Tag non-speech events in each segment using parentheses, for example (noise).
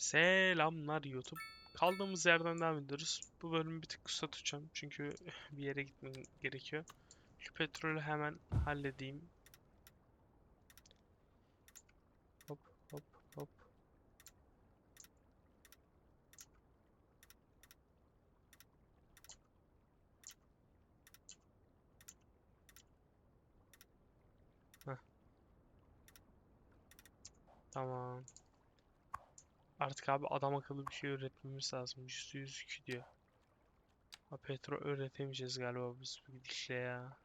Selamlar YouTube. Kaldığımız yerden devam ediyoruz. Bu bölümü bir tık kısa tutacağım çünkü (laughs) bir yere gitmem gerekiyor. Şu petrolü hemen halledeyim. Hop hop hop. Heh. Tamam. Artık abi adam akıllı bir şey üretmemiz lazım. Yüzde yüz iki diyor. Ha, petrol üretemeyeceğiz galiba biz bu gidişle ya.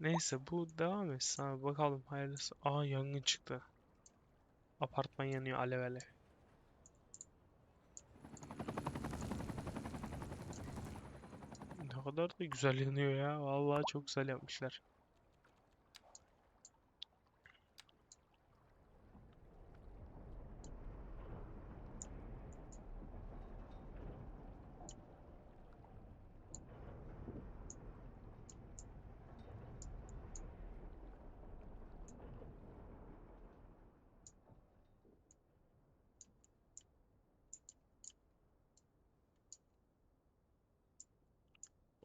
Neyse bu devam etsin abi bakalım hayırlısı. Aa yangın çıktı. Apartman yanıyor alev alev. Ne kadar da güzel yanıyor ya. Vallahi çok güzel yapmışlar.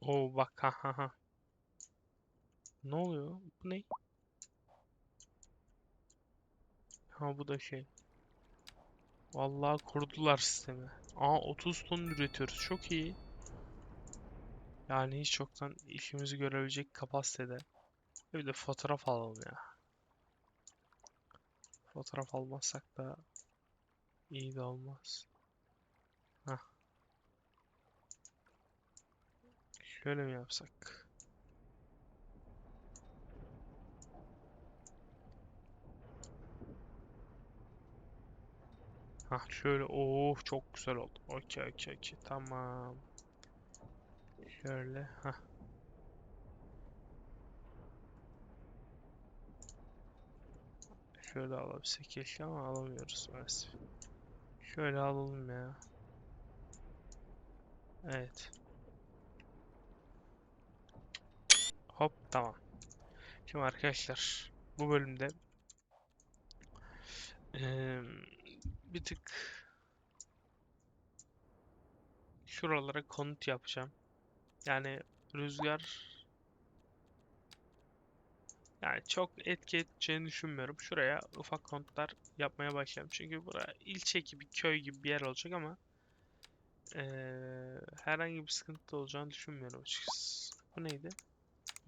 Oo bak ha ha ha. Ne oluyor? Bu ne? Ha bu da şey. Vallahi kurdular sistemi. Aa 30 ton üretiyoruz. Çok iyi. Yani hiç çoktan işimizi görebilecek kapasitede. Bir de fotoğraf alalım ya. Fotoğraf almazsak da iyi de olmaz. Şöyle mi yapsak? Hah şöyle oh çok güzel oldu. Okey okey okey tamam. Şöyle hah. Şöyle alabilsek keşke ama alamıyoruz maalesef. Şöyle alalım ya. Evet. Hop tamam. Şimdi arkadaşlar bu bölümde eee, bir tık şuralara konut yapacağım. Yani rüzgar yani çok etki edeceğini düşünmüyorum. Şuraya ufak konutlar yapmaya başlayalım. Çünkü bura ilçe gibi, köy gibi bir yer olacak ama eee, herhangi bir sıkıntı olacağını düşünmüyorum açıkçası. Bu neydi?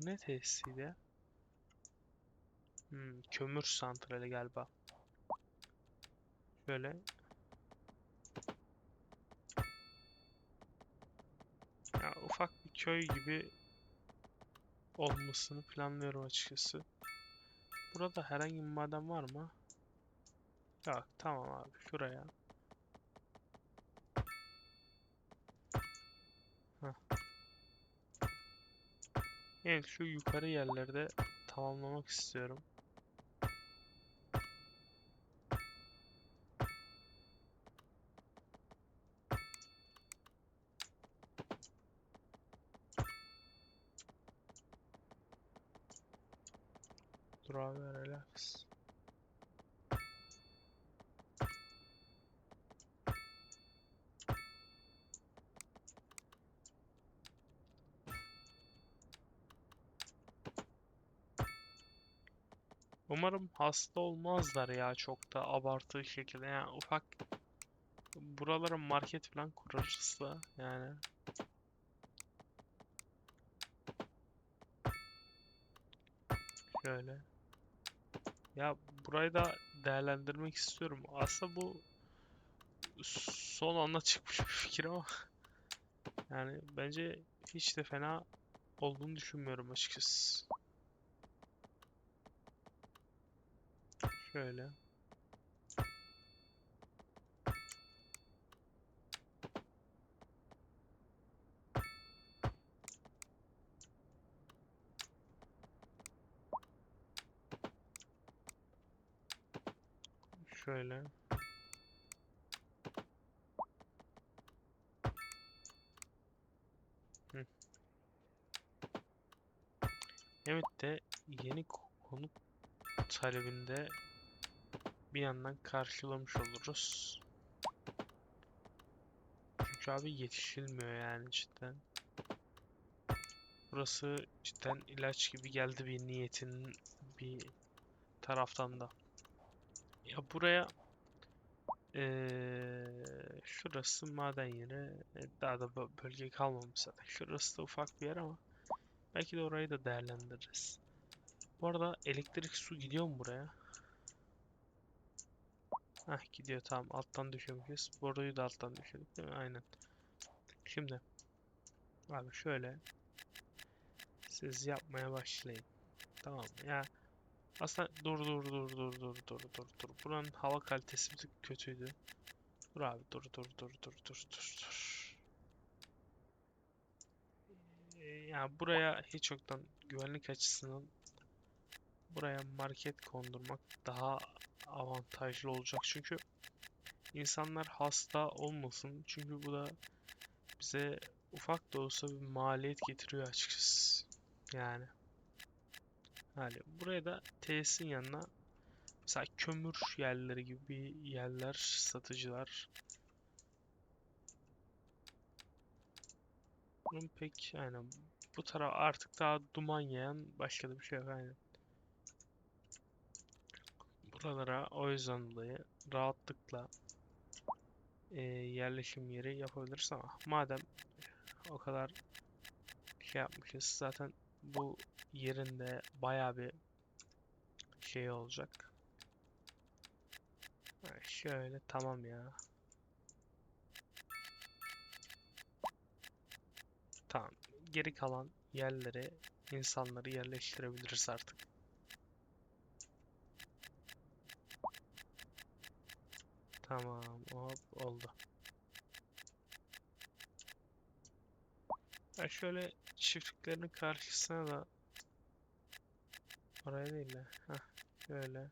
Ne tesisiydi? Hmm, kömür santrali galiba. Şöyle. Ya ufak bir köy gibi olmasını planlıyorum açıkçası. Burada herhangi bir maden var mı? Yok, tamam abi. Şuraya. Evet, şu yukarı yerlerde tamamlamak istiyorum. Dur abi relax. Umarım hasta olmazlar ya çok da abartılı şekilde. Yani ufak buralara market falan kurarız yani. Şöyle. Ya burayı da değerlendirmek istiyorum. Aslında bu son anda (laughs) çıkmış bir fikir ama yani bence hiç de fena olduğunu düşünmüyorum açıkçası. Şöyle. Şöyle. Hı. Evet de yeni ko- konut talebinde bir yandan karşılamış oluruz. Çünkü abi yetişilmiyor yani cidden. Burası cidden ilaç gibi geldi bir niyetin bir taraftan da. Ya buraya eee, şurası maden yeri. E, Daha da bö- bölge kalmamış zaten. Şurası da ufak bir yer ama belki de orayı da değerlendiririz. Bu arada elektrik su gidiyor mu buraya? Heh gidiyor tamam alttan düşüyormuşuz. Boruyu da alttan düşürdük değil mi? Aynen. Şimdi abi şöyle siz yapmaya başlayın. Tamam mı? Ya aslında dur dur dur dur dur dur dur dur. Buranın hava kalitesi bir tık kötüydü. Dur abi dur dur dur dur dur dur dur. Ee, Ya buraya hiç yoktan güvenlik açısından buraya market kondurmak daha avantajlı olacak. Çünkü insanlar hasta olmasın. Çünkü bu da bize ufak da olsa bir maliyet getiriyor açıkçası. Yani. Yani buraya da tesisin yanına mesela kömür yerleri gibi yerler, satıcılar. Bunun pek aynen bu taraf artık daha duman yayan başka da bir şey yok aynen. Buralara o yüzden dolayı rahatlıkla e, yerleşim yeri yapabiliriz ama madem o kadar şey yapmışız zaten bu yerinde bayağı bir şey olacak. Şöyle tamam ya. Tamam. Geri kalan yerlere insanları yerleştirebiliriz artık. Tamam, hop oldu. Ya şöyle çiftliklerin karşısına da oraya değil de heh, şöyle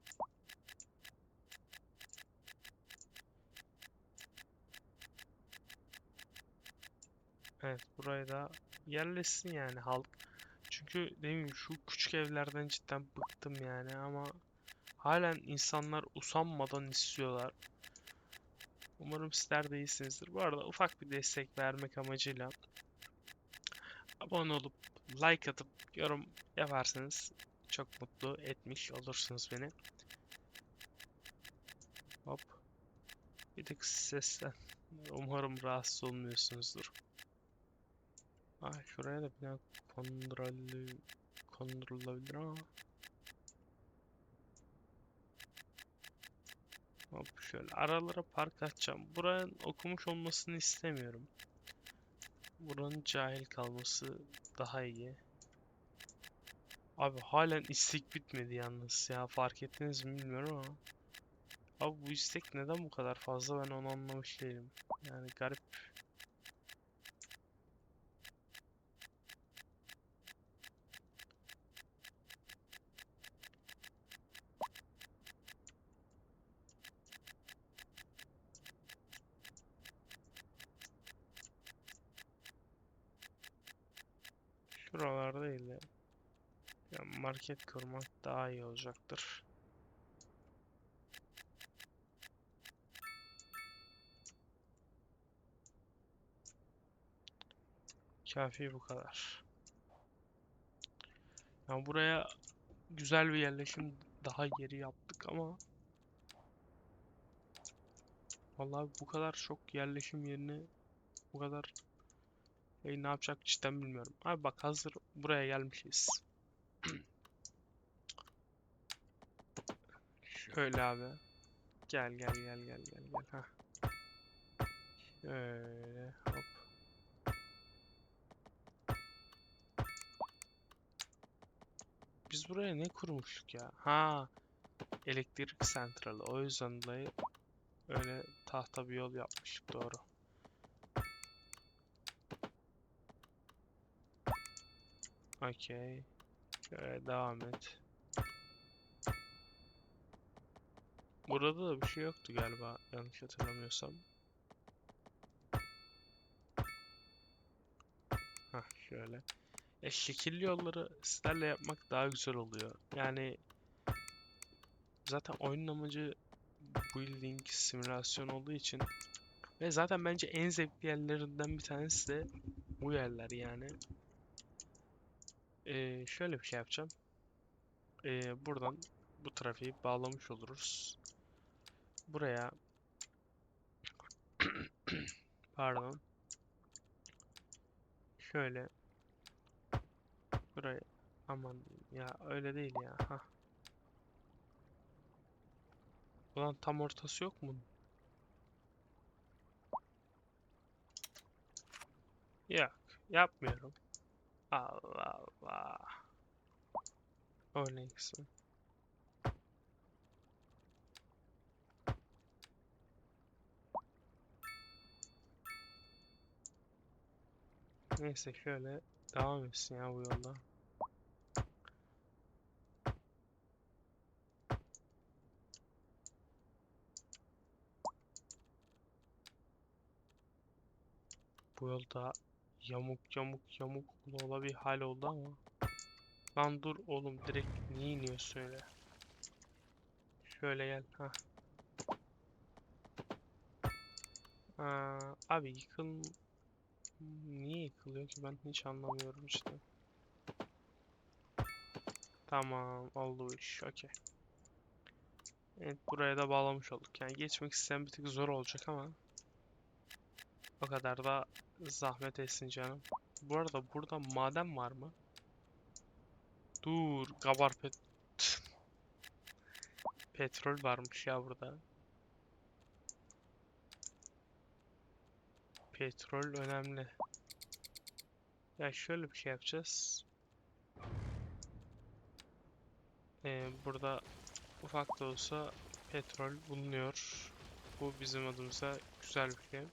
evet burayı da yerleşsin yani halk. Çünkü gibi şu küçük evlerden cidden bıktım yani ama halen insanlar usanmadan istiyorlar. Umarım sizler de iyisinizdir. Bu arada ufak bir destek vermek amacıyla abone olup like atıp yorum yaparsanız çok mutlu etmiş olursunuz beni. Hop. Bir tık sesten. Umarım rahatsız olmuyorsunuzdur. Ah şuraya da bina kondurulabilir, kondurulabilir ama. Hop şöyle aralara park atacağım. Buranın okumuş olmasını istemiyorum. Buranın cahil kalması daha iyi. Abi halen istek bitmedi yalnız ya. Fark ettiniz mi bilmiyorum ama. Abi bu istek neden bu kadar fazla ben onu anlamış değilim. Yani garip. Şuralarda değil de ya market kurmak daha iyi olacaktır. Kafi bu kadar. Ya buraya güzel bir yerleşim daha yeri yaptık ama vallahi bu kadar çok yerleşim yerini bu kadar e, ne yapacak cidden bilmiyorum. Abi bak hazır buraya gelmişiz. Şöyle abi. Gel gel gel gel gel gel. Ha. Şöyle hop. Biz buraya ne kurmuştuk ya? Ha. Elektrik santralı. O yüzden dolayı öyle tahta bir yol yapmıştık doğru. Okey. Şöyle devam et. Burada da bir şey yoktu galiba yanlış hatırlamıyorsam. Hah şöyle. E, şekilli yolları sizlerle yapmak daha güzel oluyor. Yani zaten oyunun amacı building simülasyon olduğu için ve zaten bence en zevkli yerlerinden bir tanesi de bu yerler yani. Ee, şöyle bir şey yapacağım. Ee, buradan bu trafiği bağlamış oluruz. Buraya (coughs) pardon. Şöyle. Buraya. Aman ya öyle değil ya. Ha. Ulan tam ortası yok mu? Yok. Yapmıyorum Allah Allah o neyse Neyse şöyle devam etsin ya bu yolda. Bu yolda yamuk yamuk yamuk ola bir hal oldu ama. Lan dur oğlum direkt niye iniyorsun öyle? Şöyle gel ha. Abi yıkıl Niye yıkılıyor ki ben hiç anlamıyorum işte. Tamam oldu iş okey. Evet buraya da bağlamış olduk. Yani geçmek isteyen bir tık zor olacak ama o kadar da zahmet etsin canım. Bu arada burada maden var mı? Dur kabar pet petrol varmış ya burada. Petrol önemli. Ya şöyle bir şey yapacağız. Ee, burada ufak da olsa petrol bulunuyor. Bu bizim adımıza güzel bir şey.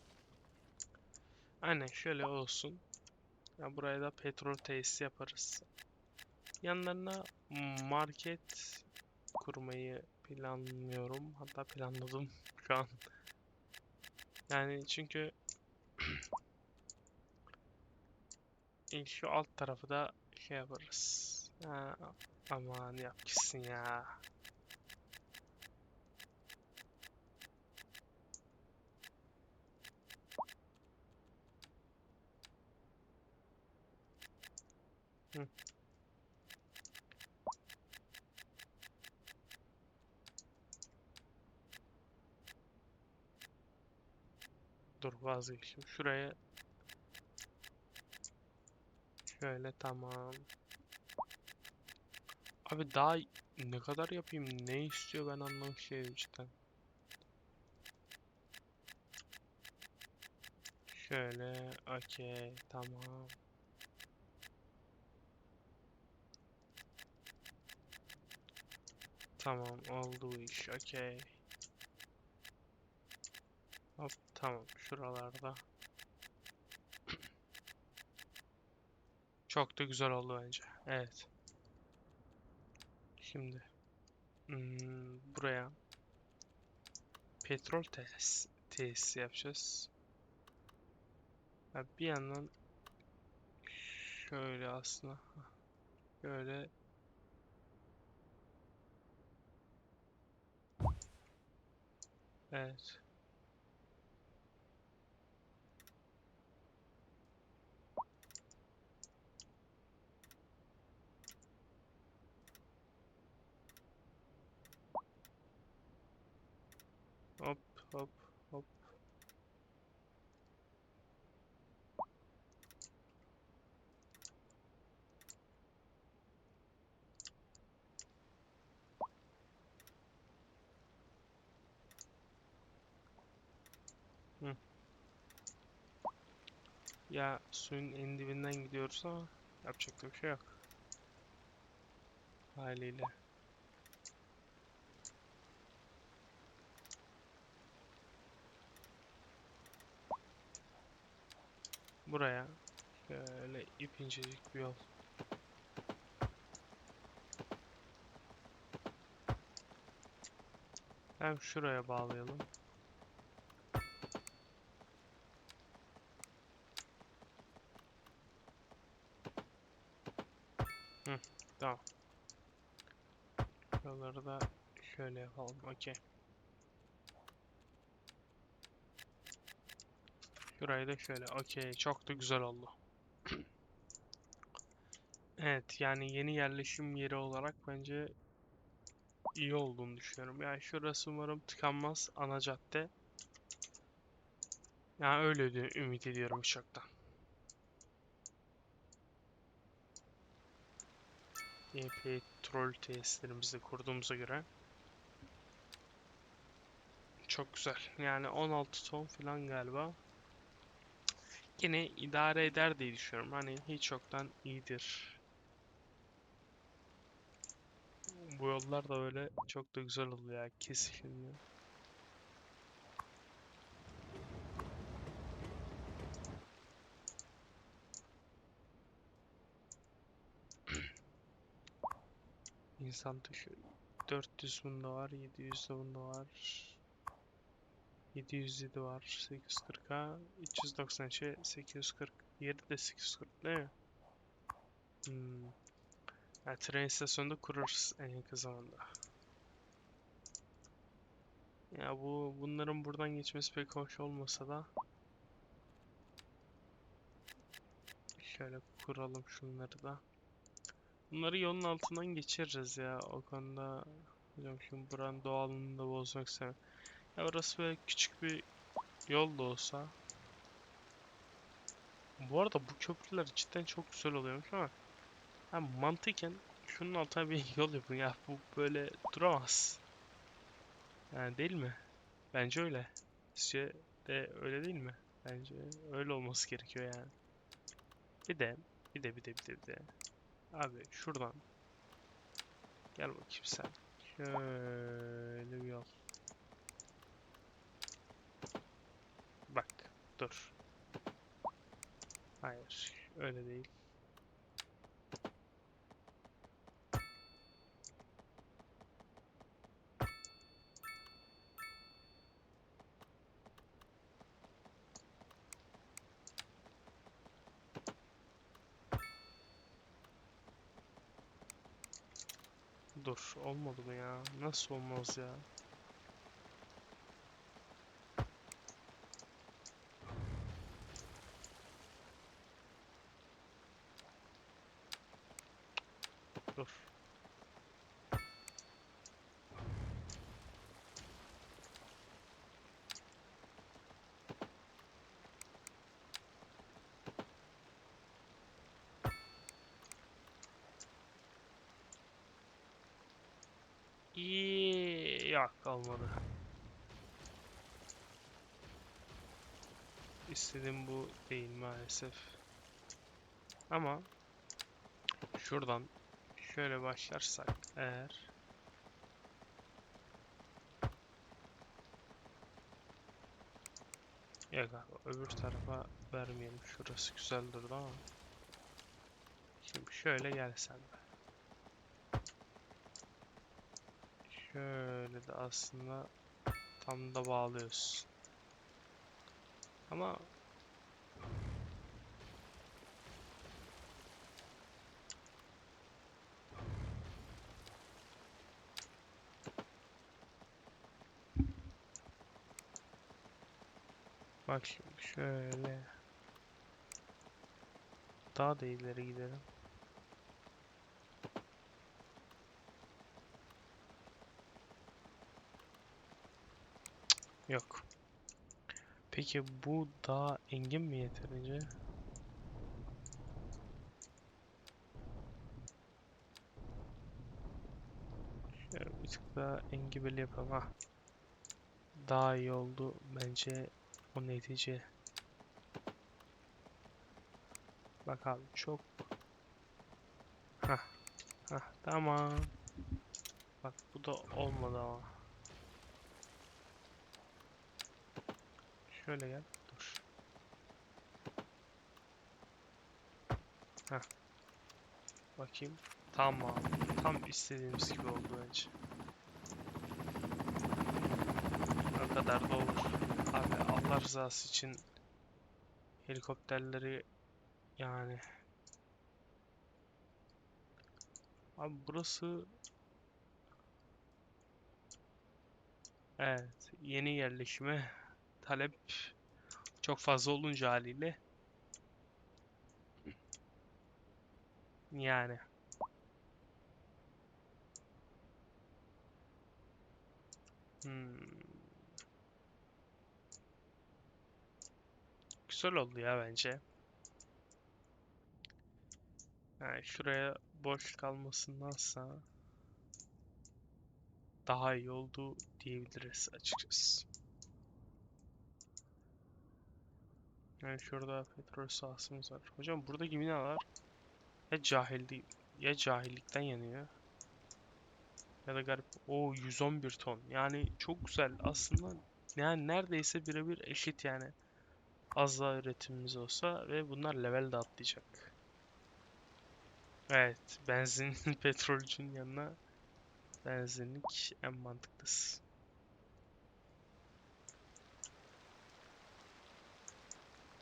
Aynen şöyle olsun. Ya buraya da petrol tesisi yaparız. Yanlarına market kurmayı planlıyorum. Hatta planladım (laughs) şu an. Yani çünkü (clears throat) şu alt tarafı da şey yaparız. Ha, aman yap gitsin ya. Hı. Dur vazgeçtim. Şuraya Şöyle tamam. Abi daha ne kadar yapayım? Ne istiyor ben anlamış değilim cidden. Şöyle okey tamam. Tamam oldu iş okey. Hop tamam şuralarda. Çok da güzel oldu bence. Evet. Şimdi hmm, buraya petrol tesis, tesisi yapacağız. Ha, bir yandan şöyle aslında şöyle Evet. Hop Ya suyun en dibinden gidiyoruz ama yapacak da bir şey yok. Haliyle. Buraya şöyle ip incecik bir yol. Hem şuraya bağlayalım. Tamam. Şuraları da şöyle yapalım. Okey. Şurayı da şöyle. Okey. Çok da güzel oldu. (clears throat) Evet. Yani yeni yerleşim yeri olarak bence iyi olduğunu düşünüyorum. Yani şurası umarım tıkanmaz. Ana cadde. Yani öyle ümit ediyorum uçaktan. EP troll testlerimizi de kurduğumuza göre çok güzel. Yani 16 ton falan galiba. Yine idare eder diye düşünüyorum. Hani hiç yoktan iyidir. Bu yollar da böyle çok da güzel oluyor ya kesişimli. İnsan dışı 400 bunda var, 700 de bunda var. 707 var, 840'a, 393'e 840. Yeri de 840 değil mi? Hmm. Yani tren istasyonunda kurarız en yakın zamanda. Ya bu bunların buradan geçmesi pek hoş olmasa da şöyle kuralım şunları da. Bunları yolun altından geçiririz ya o konuda. Hocam şimdi buranın doğalını da bozmak istemem. Ya orası böyle küçük bir yol da olsa. Bu arada bu köprüler cidden çok güzel oluyormuş ama ha, mantıken şunun altına bir (laughs) yol yapın ya bu böyle duramaz. Yani değil mi? Bence öyle. Sizce de öyle değil mi? Bence öyle olması gerekiyor yani. Bir de bir de bir de bir de bir de. Abi şuradan. Gel bakayım sen. Şöyle bir yol. Bak dur. Hayır öyle değil. Dur olmadı mı ya? Nasıl olmaz ya? Dur. Olmadı. İstediğim bu değil maalesef. Ama şuradan şöyle başlarsak eğer abi öbür tarafa vermeyelim. Şurası güzel durdu ama. Şimdi şöyle gelsen be. Şöyle de aslında tam da bağlıyoruz. Ama Bak şimdi şöyle daha da ileri gidelim. Yok. Peki bu daha engin mi yeterince? Şöyle bir tık daha engebeli yapalım. Ha. Daha iyi oldu bence o netice. Bak abi çok. Hah. Hah tamam. Bak bu da olmadı ama. Şöyle gel. Dur. Heh. Bakayım. Tamam. Tam istediğimiz gibi oldu bence. O kadar da olur. Abi Allah rızası için helikopterleri yani Abi burası Evet, yeni yerleşime talep çok fazla olunca haliyle yani hmm. Güzel oldu ya bence. Yani şuraya boş kalmasındansa daha iyi oldu diyebiliriz açıkçası. Yani şurada petrol sahasımız var. Hocam burada binalar ya cahil ya cahillikten yanıyor ya da garip. O 111 ton. Yani çok güzel. Aslında yani neredeyse birebir eşit yani. Az daha üretimimiz olsa ve bunlar level de atlayacak. Evet, benzin (laughs) petrolcünün yanına benzinlik en mantıklısı.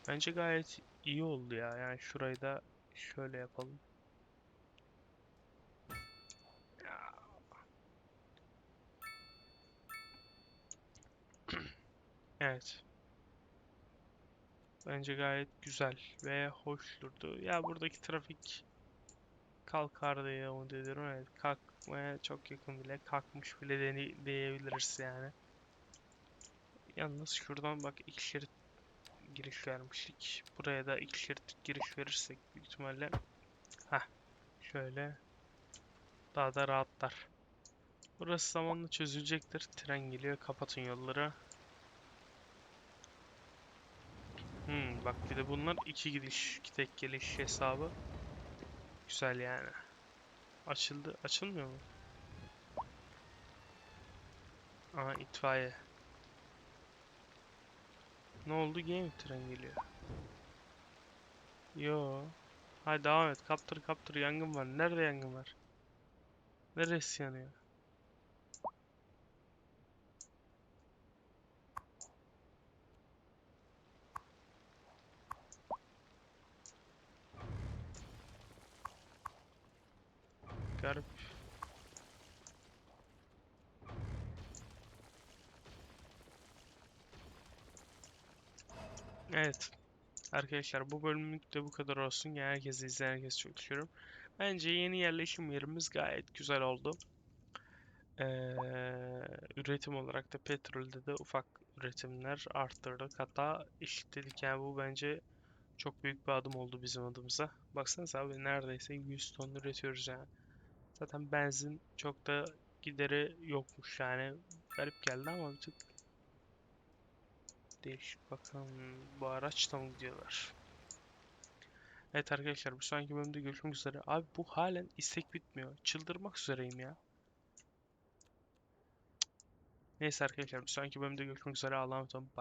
Bence gayet iyi oldu ya. Yani şurayı da şöyle yapalım. (clears throat) Evet. Bence gayet güzel ve hoş durdu. Ya buradaki trafik kalkar diye umut ediyorum. Evet, kalkmaya çok yakın bile. Kalkmış bile diyebiliriz yani. Yalnız şuradan bak iki şerit giriş vermiştik. Buraya da iki şerit giriş verirsek büyük ihtimalle Heh, şöyle daha da rahatlar. Burası zamanla çözülecektir. Tren geliyor. Kapatın yolları. Hmm, bak bir de bunlar iki gidiş, iki tek geliş hesabı. Güzel yani. Açıldı. Açılmıyor mu? Aha itfaiye. Ne oldu? Gene mi tren geliyor? Yo. Hadi devam et. Kaptır kaptır. Yangın var. Nerede yangın var? Neresi yanıyor? Garip. Evet. Arkadaşlar bu bölümlük de bu kadar olsun. Yani herkese izleyen herkese çok teşekkür Bence yeni yerleşim yerimiz gayet güzel oldu. Ee, üretim olarak da petrolde de ufak üretimler arttırdık. Hatta eşitledik. Yani bu bence çok büyük bir adım oldu bizim adımıza. Baksanıza abi neredeyse 100 ton üretiyoruz yani. Zaten benzin çok da gideri yokmuş yani. Garip geldi ama bir tık değişik. Bakalım bu araçla mı gidiyorlar? Evet arkadaşlar bir sonraki bölümde görüşmek üzere. Abi bu halen istek bitmiyor. Çıldırmak üzereyim ya. Neyse arkadaşlar bir sonraki bölümde görüşmek üzere. Allah'a emanet olun.